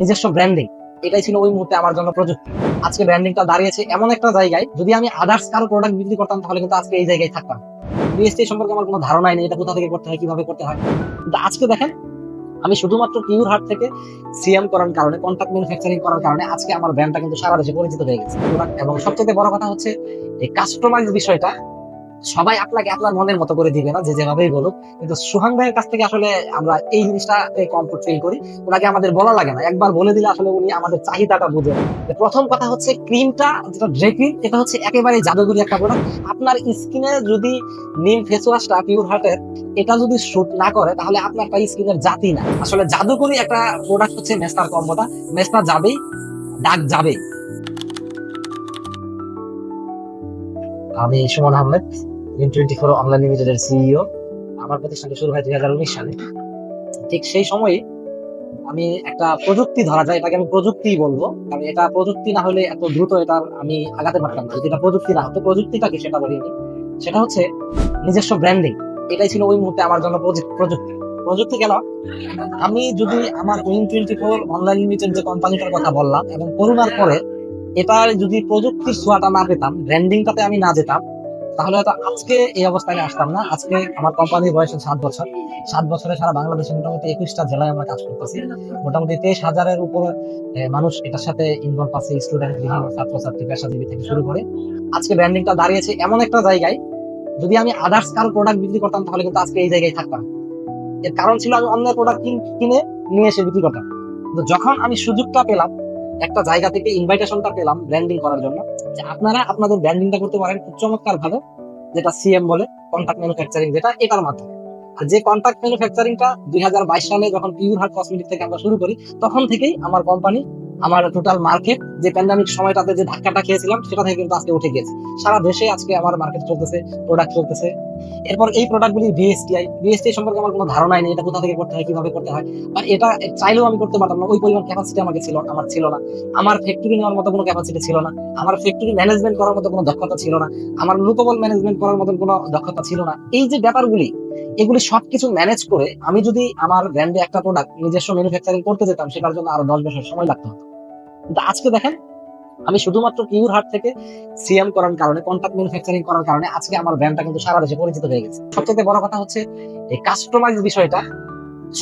নিজস্ব ব্র্যান্ডিং এটাই ছিল ওই মুহূর্তে আমার জন্য প্রযুক্তি। আজকে ব্র্যান্ডিংটা দাঁড়িয়েছে এমন একটা জায়গায়, যদি আমি আদার্স কারও প্রোডাক্ট বিক্রি করতাম, তাহলে কিন্তু আজকে এই জায়গায় থাকতাম। বিএসটি সম্পর্কে আমার কোনো ধারণাই নেই, এটা কোথা থেকে করতে হয়, কীভাবে করতে হয়। কিন্তু আজকে দেখেন, আমি শুধুমাত্র পিউর হার্ট থেকে সিএম করার কারণে কন্ট্রাক্ট ম্যানুফ্যাকচারিং করার কারণে আজকে আমার ব্র্যান্ডটা কিন্তু সারা দেশে পরিচিত হয়ে গেছে। এবং সবচেয়ে বড় কথা হচ্ছে, এই কাস্টমাইজ বিষয়টা সবাই আপনাকে আপনার মনের মতো করে দিবে না, যে যেভাবেই বলুক। কিন্তু সুহান ভাইয়ের কাছ থেকে আসলে আমরা এই জিনিসটা কমফোর্ট ফিল করি। ওনাকে আমাদের বলা লাগে না। একবার বলে দিলে আসলে উনি আমাদের চাহিদাটা বুঝে প্রথম কথা হচ্ছে ক্রিমটা যেটা ড্রেকিং এটা হচ্ছে একেবারে জাদুঘরি একটা প্রোডাক্ট আপনার স্কিনে যদি নিম ফেস ওয়াশটা পিওর হার্টের এটা যদি শুট না করে, তাহলে আপনার স্কিনের জাতি না। আসলে জাদুকরি একটা প্রোডাক্ট হচ্ছে মেস্তার কম্বোটা। মেস্তা যাবেই ডাক যাবেই। আমি Suman Ahmed in twenty four online লিমিটেডের সিইও আমার প্রতিষ্ঠানটি শুরু হয় দুই হাজার উনিশ সালে। ঠিক সেই সময়ে আমি একটা প্রযুক্তি ধরা যায়, এটাকে আমি প্রযুক্তি বলব। কারণ এটা প্রযুক্তি না হলে এত দ্রুত এটা আমি আগাতে পারতাম না। যদি এটা প্রযুক্তি না হতো প্রযুক্তিটা সেটা বলি সেটা হচ্ছে নিজস্ব ব্র্যান্ডিং এটাই ছিল ওই মুহূর্তে আমার জন্য প্রযুক্তি প্রযুক্তি। কেন? আমি যদি আমার Win twenty four online limited যে কোম্পানিটার কথা বললাম, এবং করোনার পরে এটার যদি প্রযুক্তির ছোঁয়াটা না পেতাম ব্র্যান্ডিংটাতে আমি না যেতাম তাহলে হয়তো আজকে এই অবস্থায় আসতাম না। আজকে আমার কোম্পানির বয়স সাত বছর। সাত বছরে সারা বাংলাদেশে মোটামুটি একুশটা জেলায় আমরা কাজ করতেছি। মোটামুটি তেইশ হাজারের উপর মানুষ এটার সাথে ইনভলভ আছে স্টুডেন্ট বিভিন্ন ছাত্রছাত্রী, পেশাজীবী থেকে শুরু করে। আজকে ব্র্যান্ডিংটা দাঁড়িয়েছে এমন একটা জায়গায়, যদি আমি আদার্স কারও প্রোডাক্ট বিক্রি করতাম, তাহলে কিন্তু আজকে এই জায়গায় থাকতাম। এর কারণ ছিল আমি অন্য প্রোডাক্ট কিনে নিয়ে এসে বিক্রি করতাম। যখন আমি সুযোগটা পেলাম একটা জায়গা থেকে ইনভাইটেশনটা পেলাম ব্র্যান্ডিং করার জন্য। যে আপনারা আপনাদের ব্র্যান্ডিংটা করতে পারেন খুব চমৎকার ভাবে যেটা সিএম বলে কন্ট্রাক্ট ম্যানুফ্যাকচারিং যেটা এটার মাধ্যমে। আর যে কন্ট্রাক্ট ম্যানুফ্যাকচারিংটা দুই হাজার বাইশ সালে যখন পিউর হার্ট কসমেটিক থেকে আমরা শুরু করি, তখন থেকেই আমার কোম্পানি আমার টোটাল মার্কেট যে প্যান্ডামিক সময়টাতে যে ধাক্কাটা খেয়েছিলাম, সেটা থেকে কিন্তু আজকে উঠে গেছে সারা দেশে আজকে আমার মার্কেট চলতেছে প্রোডাক্ট চলতেছে। এরপর এই প্রোডাক্টগুলি বিএসটিআই বিএসটিআই সম্পর্কে আমার কোনো ধারণাই নেই, এটা কোথা থেকে করতে হয়, কীভাবে করতে হয়। বা এটা চাইলেও আমি করতে পারতাম না, ওই পরিমাণ ক্যাপাসিটি আমাকে ছিল, আমার ছিল না। আমার ফ্যাক্টরি নেওয়ার মতো কোনো ক্যাপাসিটি ছিল না, আমার ফ্যাক্টরি ম্যানেজমেন্ট করার মতো কোনো দক্ষতা ছিল না, আমার লুকবল ম্যানেজমেন্ট করার মতো কোনো দক্ষতা ছিল না। এই যে ব্যাপারগুলি, এগুলি সবকিছু ম্যানেজ করে আমি যদি আমার ব্র্যান্ডে একটা প্রোডাক্ট নিজস্ব ম্যানুফ্যাকচারিং করতে যেতাম, সেটার জন্য আরও দশ বছর সময় লাগতো। কিন্তু আজকে দেখেন, আমি শুধুমাত্র কিউর হাট থেকে সিএম করার কারণে কন্ট্রাক্ট ম্যানুফ্যাকচারিং করার কারণে আজকে আমার ব্র্যান্ডটা কিন্তু সারা দেশে পরিচিত হয়ে গেছে। সবচেয়ে বড় কথা হচ্ছে এই কাস্টমাইজ বিষয়টা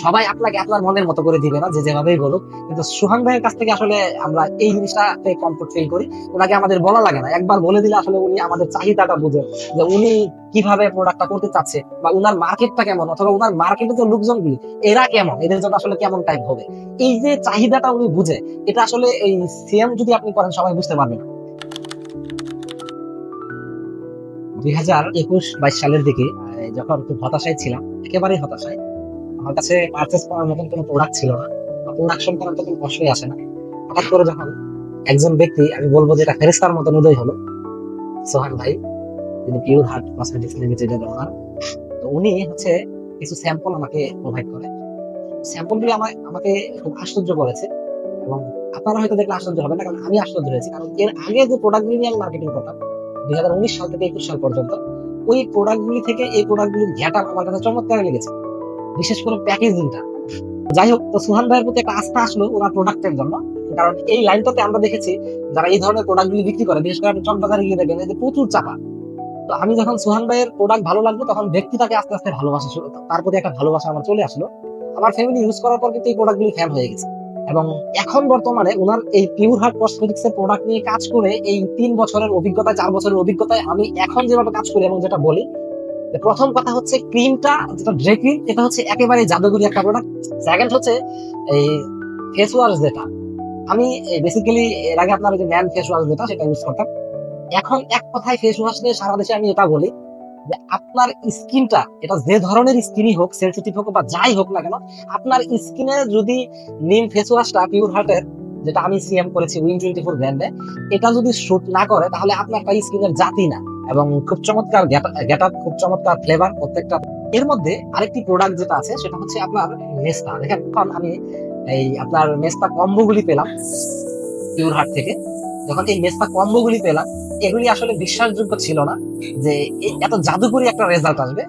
সবাই আপনাকে আপনার মনের মতো করে দিবে না, যে যেভাবেই বলুক। কিন্তু সুহান ভাইয়ের কাছ থেকে আসলে আমরা এই জিনিসটাতে কমফোর্ট ফিল করি। ওনাকে আমাদের বলা লাগে না। একবার বলে দিলে আসলে উনি আমাদের চাহিদাটা বুঝে। যে উনি কীভাবে প্রোডাক্টটা করতে চাচ্ছে বা উনার মার্কেটটা কেমন অথবা উনার মার্কেটে যে লোকজনগুলি এরা কেমন? এদের জন্য আসলে কেমন টাইপ হবে? এই যে চাহিদাটা উনি বুঝে, এটা আসলে এই সিএম যদি আপনি করেন, সবাই বুঝতে পারবেন দুই হাজার একুশ বাইশ সালের দিকে যখন খুব হতাশায় ছিলাম, একেবারেই হতাশায় আমার কাছে পারচেস করার মতন কোনো প্রোডাক্ট ছিল না। প্রোডাকশন করার তো কোনো কষ্টই আসে না। হঠাৎ করে যখন একজন ব্যক্তি, আমি বলব যে এটা ফেরেস্তার মতন উদয় হলো সোহান ভাই তিনি পিওর হার্ট কসমেটিক্স লিমিটেডের ওনার তো উনি হচ্ছে কিছু স্যাম্পল আমাকে প্রোভাইড করে। স্যাম্পলগুলি আমার আমাকে খুব আশ্চর্য করেছে এবং আপনারা হয়তো দেখলে আশ্চর্য হবে না, কারণ আমি আশ্চর্য হয়েছি। কারণ এর আগে যে প্রোডাক্টগুলি নিয়ে আমি মার্কেটিং করতাম, দুই হাজার উনিশ সাল থেকে একুশ সাল পর্যন্ত, ওই প্রোডাক্টগুলি থেকে এই প্রোডাক্টগুলির ঘ্যাটা আমার কাছে চমৎকার লেগেছে। বিশেষ করে প্যাকেজিংটা। যাই হোক, তো সুহান ভাইয়ের প্রতি একটা আস্থা আসলো ওনার প্রোডাক্টের জন্য। কারণ এই লাইনটাতে আমরা দেখেছি যারা এই ধরনের প্রোডাক্টগুলি বিক্রি করে, বিশেষ করে আপনি চকবাজারে গিয়ে দেখবেন, এই যে প্রচুর চাপা। তো আমি যখন সুহান ভাইয়ের প্রোডাক্ট ভালো লাগল, তখন ব্যক্তিটাকে আস্তে আস্তে ভালোবাসা শুরু তার প্রতি একটা ভালোবাসা আমার চলে আসলো। আমার ফ্যামিলি ইউজ করার পর কিন্তু এই প্রোডাক্টগুলি ফ্যান হয়ে গেছে। এবং এখন বর্তমানে ওনার এই পিওর হার্ট কসমেটিক্স এর প্রোডাক্ট নিয়ে কাজ করে এই তিন বছরের অভিজ্ঞতা চার বছরের অভিজ্ঞতায় আমি এখন যেভাবে কাজ করি এবং যেটা বলি প্রথম কথা হচ্ছে ক্রিমটা যেটা ড্রে ক্রিম এটা হচ্ছে একেবারে জাদুঘরি একটা প্রোডাক্ট সেকেন্ড হচ্ছে এই ফেস ওয়াশ যেটা। আমি বেসিক্যালি এর আগে আপনার যে ম্যান ফেস ওয়াশ যেটা, সেটা ইউজ করতাম। এখন এক কথায় ফেস ওয়াশ নিয়ে সারা দেশে আমি এটা বলি যে আপনার স্কিনটা, এটা যে ধরনের স্কিনই হোক সেন্সিটিভ হোক বা যাই হোক না কেন, আপনার স্কিনে যদি নিম ফেস ওয়াশটা পিওর হার্টের যেটা আমি সিএম করেছি উইন টোয়েন্টি ফোর ব্র্যান্ডে এটা যদি শুট না করে, তাহলে আপনার একটা স্কিনের জাতি না। এবং খুব চমৎকার গেট আপ খুব চমৎকার ফ্লেভার প্রত্যেকটা। এর মধ্যে আরেকটি প্রোডাক্ট যেটা আছে, সেটা হচ্ছে আপনার মেস্তা। দেখেন আমি এই আপনার মেস্তা কম্বো গুলি পেলাম পিওর হার্ট থেকে। যখন এই মেস্তা কম্বো গুলি পেলাম, এগুলি আসলে বিশ্বাসযোগ্য ছিল না যে এত জাদুকরি একটা রেজাল্ট আসবে।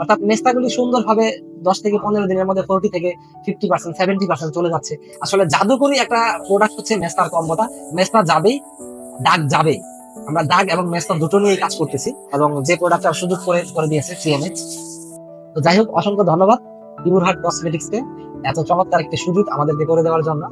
অর্থাৎ মেস্তাগুলি সুন্দরভাবে দশ থেকে পনেরো দিনের মধ্যে ফোরটি থেকে ফিফটি পার্সেন্ট সেভেন্টি পার্সেন্ট চলে যাচ্ছে। আসলে জাদুকরি একটা প্রোডাক্ট হচ্ছে মেস্তার কম্বতা। মেস্তা যাবেই ডাক যাবে আমরা ডাক এবং মেস্তা দুটো নিয়ে কাজ করতেছি এবং যে প্রোডাক্টটা সুযোগ করে করে দিয়েছে সিএমএইচ তো যাই হোক, অসংখ্য ধন্যবাদ। ইমুরহাট কসমেটিক্সকে এত চমৎকার একটি সুযোগ আমাদেরকে করে দেওয়ার জন্য।